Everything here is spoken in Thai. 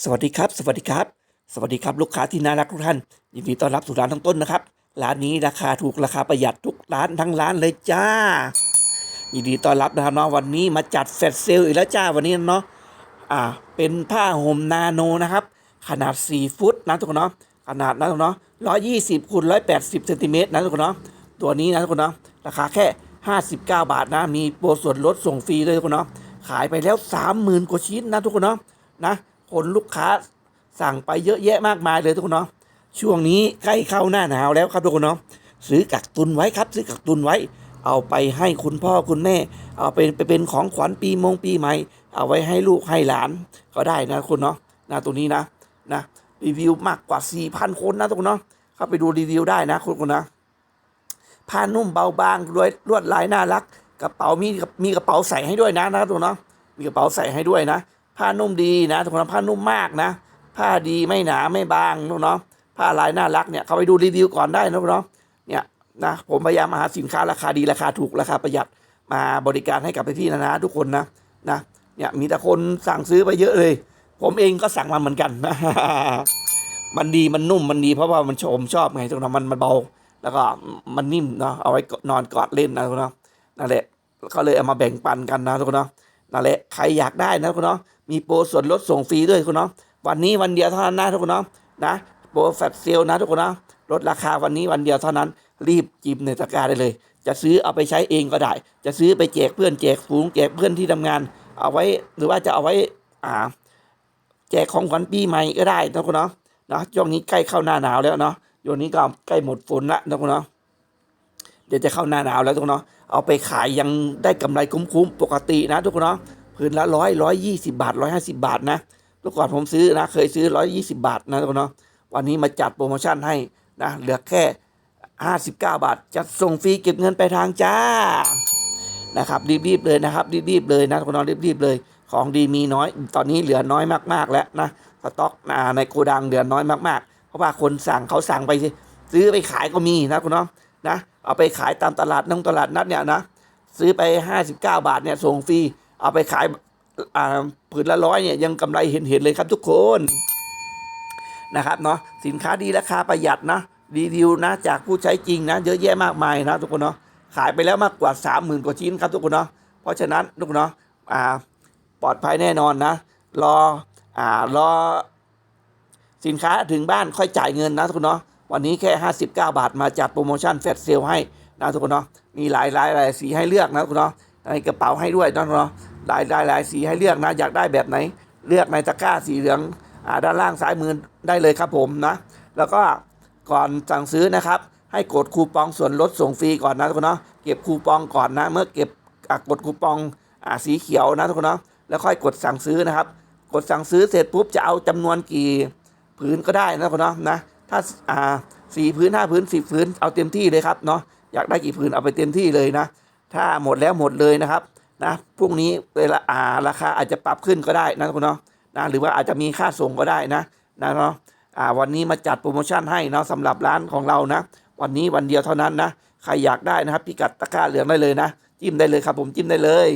สวัสดีครับ สวัสดีครับ สวัสดีครับลูกค้าที่น่ารักทุกท่านยินดีต้อนรับสู่ร้านทั้งต้นนะครับ ร้านนี้ราคาถูกราคาประหยัดทุกร้านทั้งร้านเลยจ้า ยินดีต้อนรับนะครับเนาะวันนี้มาจัดแฟลชเซลล์อีกแล้วจ้าวันนี้เนาะ อ่า เป็นผ้าห่มนาโนนะครับ ขนาด 4 ฟุตนะทุกคนเนาะ ขนาดนะทุกคนเนาะ120คูณ180เซนติเมตรนะทุกคนเนาะ ตัวนี้นะทุกคนเนาะ ราคาแค่ 59 บาทนะ มีโปรส่วนลดส่งฟรีด้วยทุกคนเนาะ ขายไปแล้ว 30,000 กว่าชิ้นนะทุกคนเนาะ นะ คนลูกค้าสั่งไปเยอะแยะมากมายเลยทุกคนเนาะช่วงนี้ใกล้เข้าหน้าหนาวแล้วครับทุกคนเนาะซื้อกักตุนไว้ครับ ซื้อกักตุนไว้ เอาไปให้คุณพ่อคุณแม่ เอาไปไปเป็นของขวัญปีมงปีใหม่ เอาไว้ให้ลูกให้หลานก็ได้นะคุณเนาะนะตรงนี้นะนะรีวิวมากกว่า 4,000 คนนะทุกคนเนาะเข้าไปดูรีวิวได้นะคุณนะผ้านุ่มเบาบางรวยลวดลายน่ารัก กระเป๋ามีมีกระเป๋าใส่ให้ด้วยนะนะทุกคนเนาะมีกระเป๋าใส่ให้ด้วยนะ ผ้านุ่มดีนะทุกคนผ้านุ่มมากนะ ผ้าดีไม่หนาไม่บางทุกเนาะผ้าลายน่ารักเนี่ยเขาไปดูรีวิวก่อนได้นะทุกคนเนาะเนี่ยนะผมพยายามหาสินค้าราคาดีราคาถูกราคาประหยัดมาบริการให้กับพี่ๆนะนะทุกคนนะนะเนี่ยมีแต่คนสั่งซื้อไปเยอะเลย ผมเองก็สั่งมาเหมือนกันนะมันดีมันนุ่มมันดีเพราะว่ามันชมชอบไงทุกคนนมันมันเบา แล้วก็มันนิ่มเนาะเอาไว้นอนกอดเล่นนะทุกคนเนาะนั่นแหละก็เลยเอามาแบ่งปันกันนะทุกคนเนาะ นั่นแหละใครอยากได้นะทุกคนเนาะมีโปรส่วนลดส่งฟรีด้วยทุกคนเนาะวันนี้วันเดียวเท่านั้นนะทุกคนเนาะนะโปรแฟลชเซลนะทุกคนเนาะลดราคาวันนี้วันเดียวเท่านั้น รีบจิบในตะกร้าได้เลย จะซื้อเอาไปใช้เองก็ได้ จะซื้อไปแจกเพื่อนแจกฝูงแจกเพื่อนที่ทำงาน เอาไว้หรือว่าจะเอาไว้อ่าแจกของขวัญปีใหม่ก็ได้นะทุกคนเนาะนะช่วงนี้ใกล้เข้าหน้าหนาวแล้วเนาะโยนนี้ก็ใกล้หมดฝนละนะทุกคนเนาะเดี๋ยวจะเข้าหน้าหนาวแล้วทุกคนเนาะ เอาไปขายยังได้กำไรคุ้มๆปกตินะทุกคนเนาะพื้นละร้อยร้อยยี่สิบาทร้อยห้าสิบาทนะเมื่อก่อนผมซื้อนะ เคยซื้อร้อยยี่สิบาทนะทุกคนเนาะวันนี้มาจัดโปรโมชั่นให้นะเหลือแค่ห้าสิบเก้าบาทจัดส่งฟรีเก็บเงินไปลายทางจ้านะครับรีบๆเลยนะครับรีบๆเลยนะทุกคนนรีบๆเลยของดีมีน้อย ตอนนี้เหลือน้อยมากๆแล้วนะสต็อกในโกดังเหลือน้อยมากๆ เพราะว่าคนสั่งเขาสั่งไปซื้อไปขายก็มีนะคุณน้อง นะเอาไปขายตามตลาดน้องตลาดนัดเนี่ยนะซื้อไป 59 บาทเนี่ยส่งฟรีเอาไปขายผืนละร้อยเนี่ยยังกำไรเห็นๆเลยครับทุกคนนะครับเนาะสินค้าดีราคาประหยัดนะรีวิวนะจากผู้ใช้จริงนะเยอะแยะมากมายนะทุกคนเนาะขายไปแล้วมากกว่า 30,000 กว่าชิ้นครับทุกคนเนาะเพราะฉะนั้นทุกคนเนาะอ่าปลอดภัยแน่นอนนะรออ่ารอสินค้าถึงบ้านค่อยจ่ายเงินนะทุกคนเนาะ วันนี้แค่ 59 บาทมาจัดโปรโมชั่นแฟลชเซลให้นะทุกคนเนาะมีหลายหลายหลายสีให้เลือกนะทุกคนเนาะในกระเป๋าให้ด้วยนะทุกคนเนาะหลายหลายหลายสีให้เลือกนะอยากได้แบบไหน เลือกในตะกร้าสีเหลืองอ่าด้านล่างซ้ายมือได้เลยครับผมนะ แล้วก็ก่อนสั่งซื้อนะครับ ให้กดคูปองส่วนลดส่งฟรีก่อนนะทุกคนเนาะเก็บคูปองก่อนนะ เมื่อเก็บกดคูปองอ่าสีเขียวนะทุกคนเนาะแล้วค่อยกดสั่งซื้อนะครับ กดสั่งซื้อเสร็จปุ๊บจะเอาจำนวนกี่ผืนก็ได้นะคุณเนาะนะ ถ้าอ่าสี่ผืนห้าผืนสิบผืนเอาเต็มที่เลยครับเนาะอยากได้กี่ผืนเอาไปเต็มที่เลยนะ ถ้าหมดแล้วหมดเลยนะครับนะพรุ่งนี้เวลาอ่าราคาอาจจะปรับขึ้นก็ได้นะคุณเนาะนะหรือว่าอาจจะมีค่าส่งก็ได้นะนะเนาะอ่าวันนี้มาจัดโปรโมชั่นให้เนาะสำหรับร้านของเรานะ วันนี้วันเดียวเท่านั้นนะใครอยากได้นะครับพิกัดตะกร้าเหลืองได้เลยนะ จิ้มได้เลยครับผมจิ้มได้เลย